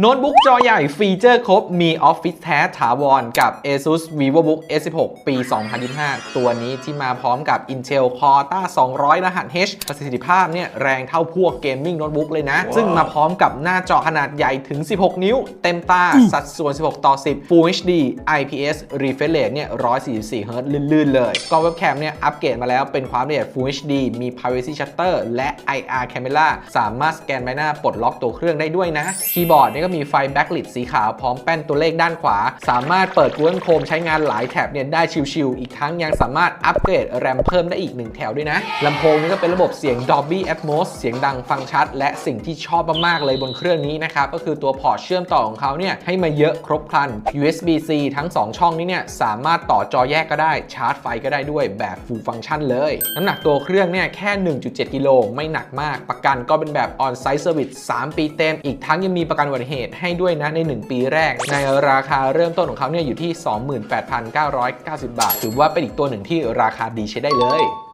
โน้ตบุ๊กจอใหญ่ฟีเจอร์ครบ มีออฟฟิศแท้ถาวรกับ ASUS VivoBook S16 ปี 2025 ตัวนี้ที่มาพร้อมกับ Intel Core Ta 200 รหัส H ประสิทธิภาพเนี่ยแรงเท่าพวกเกมมิ่งโน้ตบุ๊กเลยนะ ซึ่งมาพร้อมกับหน้าจอขนาดใหญ่ถึง 16 นิ้ว เต็มตา สัดส่วน 16 ต่อ 10 Full HD IPS Refresh Rate เนี่ย 144 Hz ลื่นๆ เลยกล้องเว็บแคมเนี่ยอัปเกรดมาแล้วเป็นความละเอียด Full HD มี Privacy Shutter และ IR Camera สามารถสแกนใบหน้าปลดล็อกตัวเครื่องได้ด้วยนะคีย์บอร์ดเนี่ยก็มีไฟแบ็กลิตสีขาวพร้อมแป้นตัวเลขด้านขวา สามารถเปิด Google Chrome ใช้งานหลายแท็บเนี่ยได้ชิวๆอีกทั้งยังสามารถอัปเกรดแรมเพิ่มได้อีก 1 แถวด้วยนะลำโพงนี่ก็เป็นระบบเสียง Dolby Atmos เสียงดังฟังชัด และสิ่งที่ชอบมากๆเลยบนเครื่องนี้นะครับก็คือตัวพอร์ตเชื่อมต่อของเขาเนี่ยให้มาเยอะครบครัน USB-C ทั้ง 2 ช่องนี้เนี่ยสามารถต่อจอแยกก็ได้ชาร์จไฟก็ได้ด้วยแบบ full function เลย น้ำหนักตัวเครื่องเนี่ยแค่ 1.7 กิโลไม่หนักมาก ประกันก็เป็นแบบ on-site service 3 ปีเต็ม อีกทั้งยังมีประกันอุบัติเหตุให้ด้วยนะใน 1 ปีแรก ในราคาเริ่มต้นของเขาเนี่ยอยู่ที่ 28,990 บาท ถือว่าเป็นอีกตัวหนึ่งที่ราคาดีใช้ได้เลย